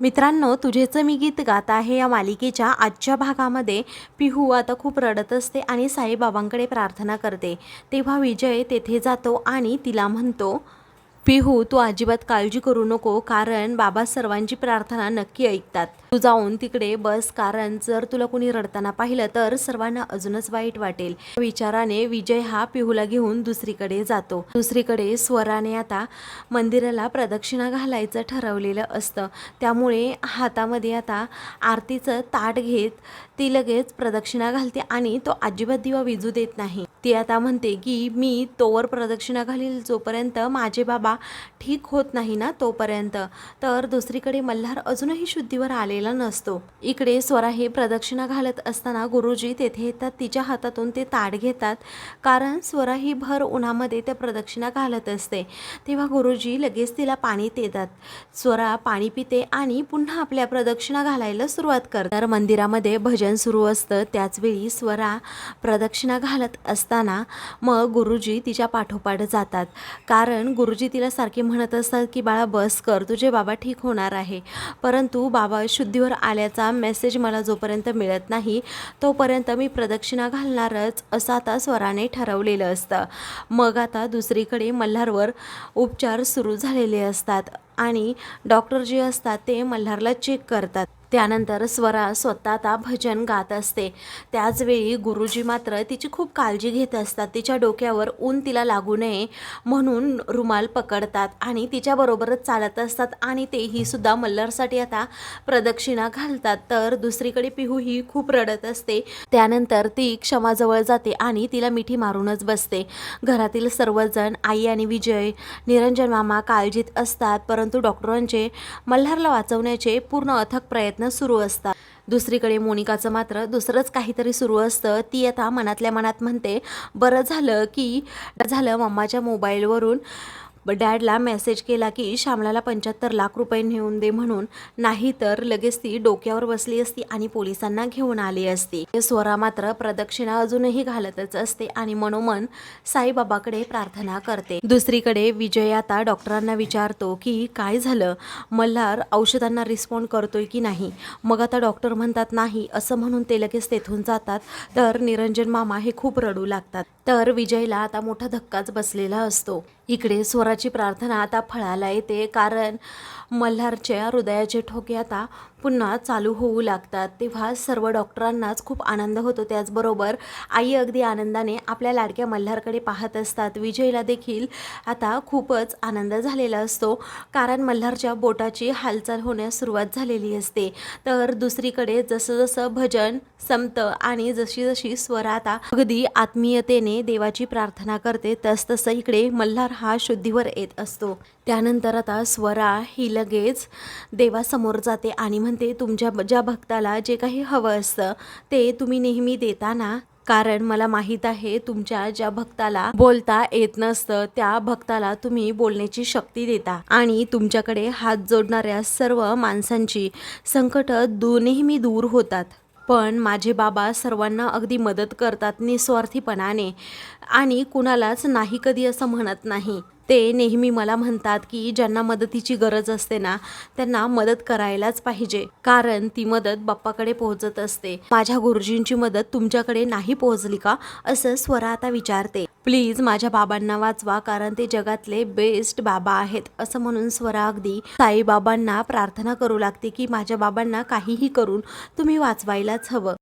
मित्रांनो तुझेचं मी गीत गात आहे या मालिकेच्या आजच्या भागामध्ये. पिहू आता खूप रडत असते आणि साईबाबांकडे प्रार्थना करते. तेव्हा विजय तेथे जातो आणि तिला म्हणतो पिहू हो, तू अजिबात काळजी करू नको कारण बाबा सर्वांची प्रार्थना नक्की ऐकतात. तू जाऊन तिकडे बस कारण जर तुला कुणी रडताना पाहिलं तर सर्वांना अजूनच वाईट वाटेल. विचाराने विजय हा पिहूला घेऊन दुसरीकडे जातो. दुसरीकडे स्वराने आता मंदिराला प्रदक्षिणा घालायचं ठरवलेलं असतं. त्यामुळे हातामध्ये आता आरतीचं ताट घेत ती लगेच प्रदक्षिणा घालते आणि तो अजिबात दिवा विजू देत नाही. ती आता म्हणते की मी तोवर प्रदक्षिणा घालील जोपर्यंत माझे बाबा ठीक होत नाही ना तोपर्यंत. तर दुसरीकडे मल्हार अजूनही शुद्धीवर आलेला नसतो. इकडे स्वरा हे प्रदक्षिणा घालत असताना गुरुजी तेथे येतात. तिच्या हातातून ते ताट घेतात. कारण स्वरा ही भर उन्हामध्ये त्या प्रदक्षिणा घालत असते. तेव्हा गुरुजी लगेच तिला पाणी देतात. स्वरा पाणी पिते आणि पुन्हा आपल्या प्रदक्षिणा घालायला सुरुवात करतात. तर मंदिरामध्ये भजन सुरू असतं. त्याचवेळी स्वरा प्रदक्षिणा घालत असताना मग गुरुजी तिच्या पाठोपाठ जातात. कारण गुरुजी तिला सारखे म्हणत असतात की बाळा बस कर तुझे बाबा ठीक होणार आहे. परंतु बाबा शुद्धीवर आल्याचा मेसेज मला जोपर्यंत मिळत नाही तोपर्यंत मी प्रदक्षिणा घालणारच असं आता स्वराने ठरवलेलं असतं. मग आता दुसरीकडे मल्हारवर उपचार सुरू झालेले असतात आणि डॉक्टर जे असतात ते मल्हारला चेक करतात. त्यानंतर स्वरा स्वतः आता भजन गात असते. त्याचवेळी गुरुजी मात्र तिची खूप काळजी घेत असतात. तिच्या डोक्यावर ऊन तिला लागू नये म्हणून रुमाल पकडतात आणि तिच्याबरोबरच चालत असतात आणि तेही सुद्धा मल्हारसाठी आता प्रदक्षिणा घालतात. तर दुसरीकडे पिहू ही खूप रडत असते. त्यानंतर ती क्षमाजवळ जाते आणि तिला मिठी मारूनच बसते. घरातील सर्वजण आई आणि विजय निरंजन मामा काळजीत असतात परंतु डॉक्टरांचे मल्हारला वाचवण्याचे पूर्ण अथक प्रयत्न सुरू असतात. दुसरीकडे मोनिकाचं मात्र दुसरंच काहीतरी सुरू असतं. ती आता मनातल्या मनात म्हणते बरं झालं की झालं मम्माच्या मोबाईलवरून डॅडला मेसेज केला की श्यामलाला पंच्याहत्तर लाख रुपये नेऊन दे म्हणून नाही तर लगेच ती डोक्यावर बसली असती आणि पोलिसांना घेऊन आली असती. स्वरा मात्र प्रदक्षिणा अजूनही घालतच असते आणि मनोमन साईबाबाकडे प्रार्थना करते. दुसरीकडे विजय आता डॉक्टरांना विचारतो की काय झालं? मल्हार औषधांना रिस्पॉन्ड करतोय की नाही? मग आता डॉक्टर म्हणतात नाही असं म्हणून ते लगेच तेथून जातात. तर निरंजन मामा हे खूप रडू लागतात. तर विजयला आता मोठा धक्काच बसलेला असतो. इकडे स्वराची प्रार्थना आता फळाला येते कारण मल्हारच्या हृदयाचे ठोके आता पुन्हा चालू होऊ लागतात. तेव्हा सर्व डॉक्टरांनाच खूप आनंद होतो त्याचबरोबर आई अगदी आनंदाने आपल्या लाडक्या मल्हारकडे पाहत असतात. विजयला देखील आता खूपच आनंद झालेला असतो. कारण मल्हारच्या बोटाची हालचाल होण्यास सुरुवात झालेली असते. तर दुसरीकडे जसं जसं भजन संपतं आणि जशी जशी स्वर आता अगदी आत्मीयतेने देवाची प्रार्थना करते तस तसं इकडे मल्हार हा शुद्धीवर येत असतो. त्यानंतर आता स्वरा ही लगेच देवासमोर जाते आणि म्हणते तुमच्या ज्या भक्ताला जे काही हवं असतं ते तुम्ही नेहमी देताना कारण मला माहीत आहे तुमच्या ज्या भक्ताला बोलता येत नसतं त्या भक्ताला तुम्ही बोलण्याची शक्ती देता. आणि तुमच्याकडे हात जोडणाऱ्या सर्व माणसांची संकट दू नेहमी दूर होतात. पण माझे बाबा सर्वांना अगदी मदत करतात निस्वार्थीपणाने. आणि कुणालाच नाही कधी असं म्हणत नाही. ते नेहमी मला म्हणतात की ज्यांना मदतीची गरज असते ना त्यांना मदत करायलाच पाहिजे. कारण ती मदत बाप्पाकडे पोहोचत असते. माझ्या गुरुजींची मदत तुमच्याकडे नाही पोहोचली का? असं स्वरा आता विचारते. प्लीज माझ्या बाबांना वाचवा कारण ते जगातले बेस्ट बाबा आहेत असं म्हणून स्वरा अगदी साईबाबांना प्रार्थना करू लागते की माझ्या बाबांना काहीही करून तुम्ही वाचवायलाच हवं.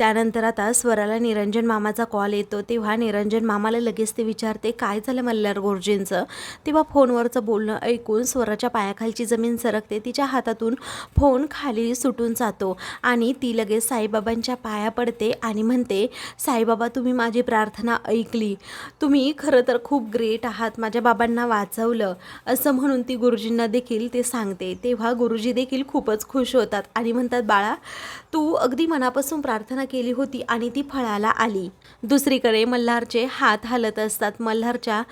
त्यानंतर आता स्वराला निरंजन मामाचा कॉल येतो. तेव्हा निरंजन मामाला लगेच ते विचारते काय झालं मल्हार गुरुजींचं? तेव्हा फोनवरचं बोलणं ऐकून स्वराच्या पायाखालची जमीन सरकते. तिच्या हातातून फोन खाली सुटून जातो आणि ती लगेच साईबाबांच्या पाया पडते आणि म्हणते साईबाबा तुम्ही माझी प्रार्थना ऐकली. तुम्ही खरं तर खूप ग्रेट आहात. माझ्या बाबांना वाचवलं. असं म्हणून ती गुरुजींना देखील ते सांगते. तेव्हा गुरुजी देखील खूपच खुश होतात आणि म्हणतात बाळा तू अगदी मनापासून प्रार्थना केली होती आणि ती फळाला आली. दुसरीकडे मल्हारचे हात हालत असतात. मल्हारच्या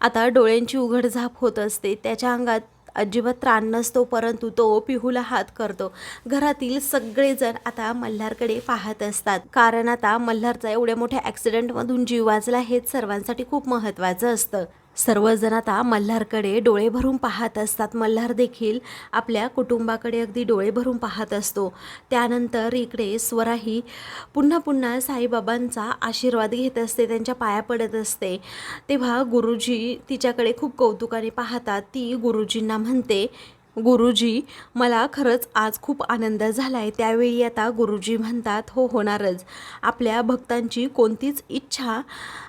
आता डोळ्यांची उघड झाप होत असते. त्याच्या अंगात अजिबात त्राण नसतो परंतु तो पिहूला हात करतो. घरातील सगळेजण आता मल्हारकडे पाहत असतात. कारण आता मल्हारचा एवढ्या मोठ्या ॲक्सिडेंटमधून जीव वाचला हेच सर्वांसाठी खूप महत्त्वाचं असतं. सर्वजण आता मल्हारकडे डोळे भरून पाहत असतात. मल्हार देखील आपल्या कुटुंबाकडे अगदी डोळे भरून पाहत असतो. त्यानंतर इकडे स्वराही पुन्हा पुन्हा साईबाबांचा आशीर्वाद घेत असते त्यांच्या पाया पडत असते. तेव्हा गुरुजी तिच्याकडे खूप कौतुकाने पाहतात. ती गुरुजींना म्हणते गुरुजी मला खरंच आज खूप आनंद झाला आहे त्यावेळी आता गुरुजी म्हणतात हो होणारच. आपल्या भक्तांची कोणतीच इच्छा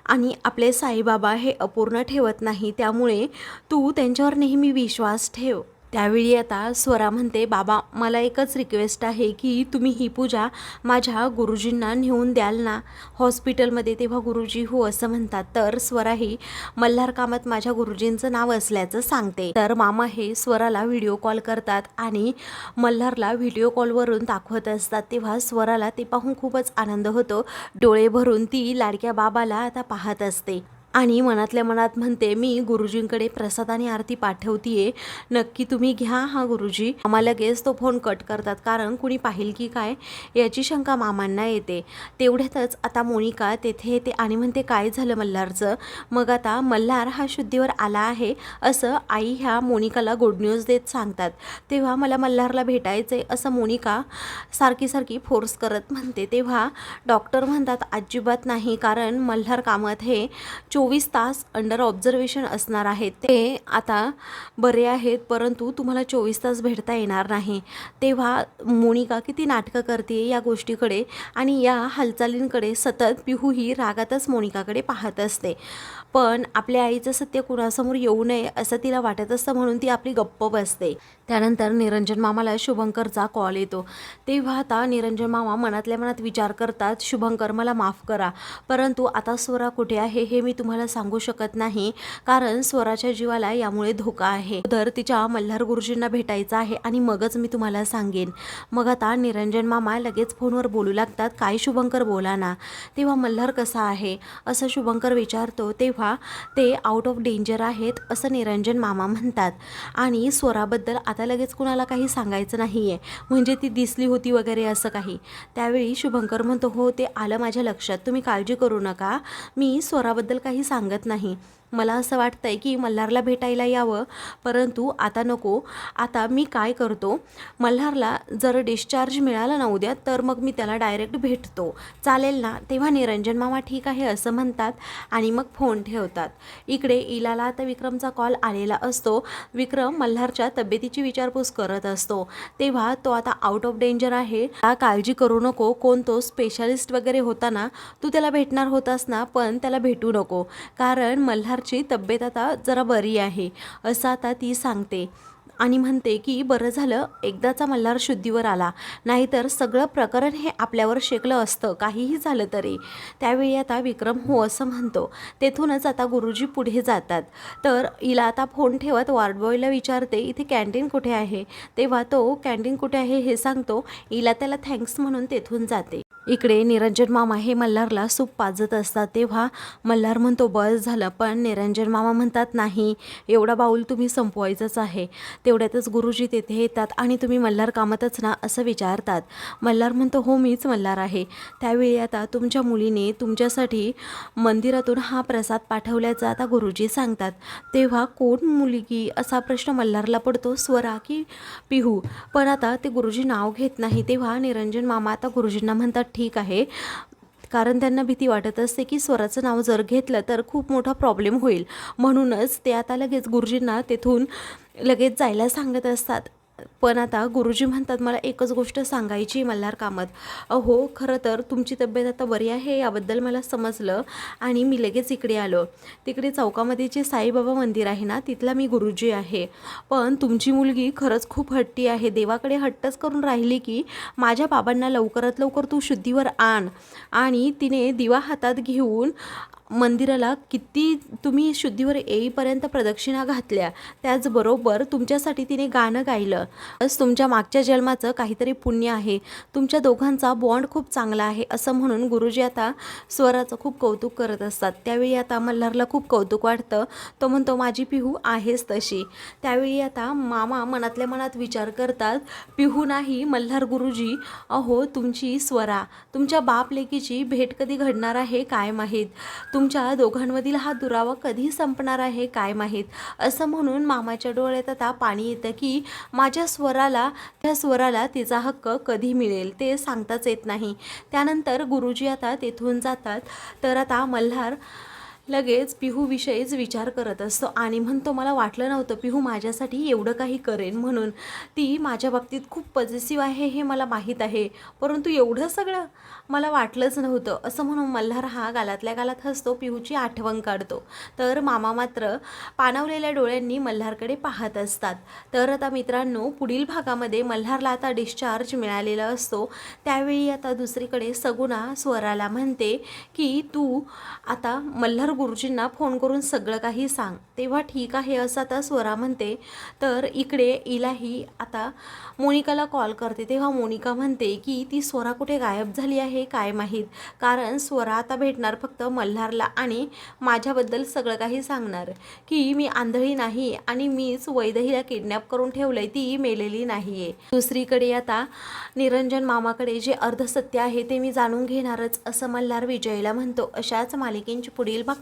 आणि आपले साईबाबा हे अपूर्ण ठेवत नाही. त्यामुळे तू त्यांच्यावर नेहमी विश्वास ठेव. त्यावेळी आता स्वरा म्हणते बाबा मला एकच रिक्वेस्ट आहे की तुम्ही ही पूजा माझ्या गुरुजींना नेऊन द्याल ना? हॉस्पिटलमध्ये तेव्हा गुरुजी हो असं म्हणतात. तर स्वरा ही मल्हार कामात माझ्या गुरुजींचं नाव असल्याचं सांगते. तर मामा हे स्वराला व्हिडिओ कॉल करतात आणि मल्हारला व्हिडिओ कॉलवरून दाखवत असतात. तेव्हा स्वराला ते पाहून खूपच आनंद होतो. डोळे भरून ती लाडक्या बाबाला आता पाहत असते. आणि मनातल्या मनात म्हणते मी गुरुजींकडे प्रसाद आणि आरती पाठवतीये. नक्की तुम्ही घ्या हा गुरुजी. आम्हाला लगेच तो फोन कट करतात कारण कुणी पाहिल की काय? याची शंका मामांना येते. तेवढ्यातच आता मोनिका तेथे येते आणि म्हणते काय झालं मल्हारचं? मग आता मल्हार हा शुद्धीवर आला आहे असं आई ह्या मोनिकाला गुड न्यूज देत सांगतात. तेव्हा मला मल्हारला भेटायचं आहे असं मोनिका सारखी सारखी फोर्स करत म्हणते. तेव्हा डॉक्टर म्हणतात अजिबात नाही कारण मल्हार कामत हे चो चोवीस तास अंडर ऑब्झर्वेशन असणार आहेत. ते आता बरे आहेत परंतु तुम्हाला चोवीस तास भेटता येणार नाही. तेव्हा मोनिका किती नाटकं करते या गोष्टीकडे आणि या हालचालींकडे सतत पिहू ही रागातच मोनिकाकडे पाहत असते. पण आपल्या आईचं सत्य कुणासमोर येऊ नये असं तिला वाटत असतं म्हणून ती आपली गप्प बसते. त्यानंतर निरंजन मामाला शुभंकरचा कॉल येतो. तेव्हा आता निरंजन मामा मनातल्या मनात विचार करतात शुभंकर मला माफ करा. परंतु आता स्वरा कुठे आहे हे मी तुम्हाला सांगू शकत नाही कारण स्वराच्या जीवाला यामुळे धोका आहे. तर तिच्या मल्हार गुरुजींना भेटायचं आहे आणि मगच मी तुम्हाला सांगेन. मग आता निरंजन मामा लगेच फोनवर बोलू लागतात काय शुभंकर बोला ना. तेव्हा मल्हार कसा आहे? असं शुभंकर विचारतो. तेव्हा ते आउट ऑफ डेंजर आहेत असं निरंजन मामा म्हणतात. आणि स्वराबद्दल आता लगेच कुणाला काही सांगायचं नाही आहे म्हणजे ती दिसली होती वगैरे असं काही. त्यावेळी शुभंकर म्हणतो हो ते आलं माझ्या लक्षात. तुम्ही काळजी करू नका. मी स्वराबद्दल काही सांगत नाही. मला असं वाटतं आहे की मल्हारला भेटायला यावं. परंतु आता नको. आता मी काय करतो? मल्हारला जर डिस्चार्ज मिळाला ना उद्या तर मग मी त्याला डायरेक्ट भेटतो. चालेल ना? तेव्हा निरंजन मामा ठीक आहे असं म्हणतात आणि मग फोन ठेवतात. इकडे इलाला आता विक्रमचा कॉल आलेला असतो. विक्रम मल्हारच्या तब्येतीची विचारपूस करत असतो. तेव्हा तो आता आउट ऑफ डेंजर आहे. काळजी करू नको. कोण तो स्पेशालिस्ट वगैरे होता ना तू त्याला भेटणार होतास ना पण त्याला भेटू नको. कारण मल्हार कुमारची तब्येत आता जरा बरी आहे असं आता ती सांगते. आणि म्हणते की बरं झालं एकदाचा मल्हार शुद्धीवर आला. नाहीतर सगळं प्रकरण हे आपल्यावर शेकलं असतं. काहीही झालं तरी. त्यावेळी आता विक्रम हो असं म्हणतो. तेथूनच आता गुरुजी पुढे जातात. तर हिला आता फोन ठेवत वार्डबॉयला विचारते इथे कॅन्टीन कुठे आहे? तेव्हा तो कॅन्टीन कुठे आहे हे सांगतो. हिला त्याला थँक्स म्हणून तेथून जाते. इकडे निरंजन मामा हे मल्हारला सूप पाजत असतात. तेव्हा मल्हार म्हणतो बस झालं पण निरंजन मामा म्हणतात नाही एवढा बाऊल तुम्ही संपवायचंच आहे. तेवढ्यातच गुरुजी तेथे येतात आणि तुम्ही मल्हार कामातच ना असं विचारतात. मल्हार म्हणतो हो मीच मल्हार आहे. त्यावेळी आता तुमच्या मुलीने तुमच्यासाठी मंदिरातून हा प्रसाद पाठवल्याचं आता गुरुजी सांगतात. तेव्हा कोण मुलगी? असा प्रश्न मल्हारला पडतो स्वरा की पिहू? पण आता ते गुरुजी नाव घेत नाही. तेव्हा निरंजन मामा आता गुरुजींना म्हणतात ठीक आहे. कारण त्यांना भीती वाटत असते की स्वराचं नाव जर घेतलं तर खूप मोठा प्रॉब्लेम होईल. म्हणूनच ते आता लगेच गुरुजींना तेथून लगेच जायला सांगत असतात. पण आता गुरुजी म्हणतात मला एकच गोष्ट सांगायची मल्हार कामत. अहो हो, खरं तर तुमची तब्येत आता बरी आहे याबद्दल मला समजलं आणि मी लगेच इकडे आलो. तिकडे चौकामध्ये जे साईबाबा मंदिर आहे ना तिथला मी गुरुजी आहे. पण तुमची मुलगी खरंच खूप हट्टी आहे. देवाकडे हट्टच करून राहिली की माझ्या बाबांना लवकरात लवकर तू शुद्धीवर आण. आणि तिने दिवा हातात घेऊन मंदिराला किती तुम्ही शुद्धीवर येईपर्यंत प्रदक्षिणा घातल्या त्याचबरोबर तुमच्यासाठी तिने गाणं गायलं. बस तुमच्या मागच्या जन्माचं काहीतरी पुण्य आहे. तुमच्या दोघांचा बॉन्ड खूप चांगला आहे असं म्हणून गुरुजी आता स्वराचं खूप कौतुक करत असतात. त्यावेळी आता मल्हारला खूप कौतुक वाटतं. तो म्हणतो माझी पिहू आहेच तशी. त्यावेळी आता मामा मनातल्या मनात विचार करतात पिहू नाही मल्हार गुरुजी अहो तुमची स्वरा. तुमच्या बाप लेकीची भेट कधी घडणार आहे काय माहीत? तुमच्या दोघांमधील हा दुरावा कधी संपणार आहे काय माहीत? असं म्हणून मामाच्या डोळ्यात आता पाणी येतं की माझ्या स्वराला त्या स्वराला तिचा हक्क कधी मिळेल ते सांगताच येत नाही. त्यानंतर गुरुजी आता तेथून जातात. तर आता मल्हार लगेच पिहूविषयीच विचार करत असतो. आणि म्हणतो मला वाटलं नव्हतं पिहू माझ्यासाठी एवढं काही करेन म्हणून. ती माझ्या बाबतीत खूप पॉझिटिव्ह आहे हे मला माहीत आहे. परंतु एवढं सगळं मला वाटलंच नव्हतं. असं म्हणून मल्हार हा गालातल्या गालात हसतो पिहूची आठवण काढतो. तर मामा मात्र पाणावलेल्या डोळ्यांनी मल्हारकडे पाहत असतात. तर आता मित्रांनो पुढील भागामध्ये मल्हारला आता डिस्चार्ज मिळालेला असतो. त्यावेळी आता दुसरीकडे सगुणा स्वराला म्हणते की तू आता मल्हार गुरुजींना फोन करून सगळं काही सांग. तेव्हा ठीक आहे असं आता स्वरा म्हणते. तर इकडे इलाही आता मोनिकाला कॉल करते. तेव्हा मोनिका म्हणते की ती स्वरा कुठे गायब झाली आहे? काय माहीत? कारण स्वरा आता भेटणार फक्त मल्हारला आणि माझ्याबद्दल सगळं काही सांगणार. की मी आंधळी नाही आणि मीच वैदहीला किडनॅप करून ठेवलंय. ती मेलेली नाही आहे दुसरीकडे आता निरंजन मामाकडे जे अर्धसत्य आहे ते मी जाणून घेणारच असं मल्हार विजयला म्हणतो. अशाच मालिकेंची पुढील भाग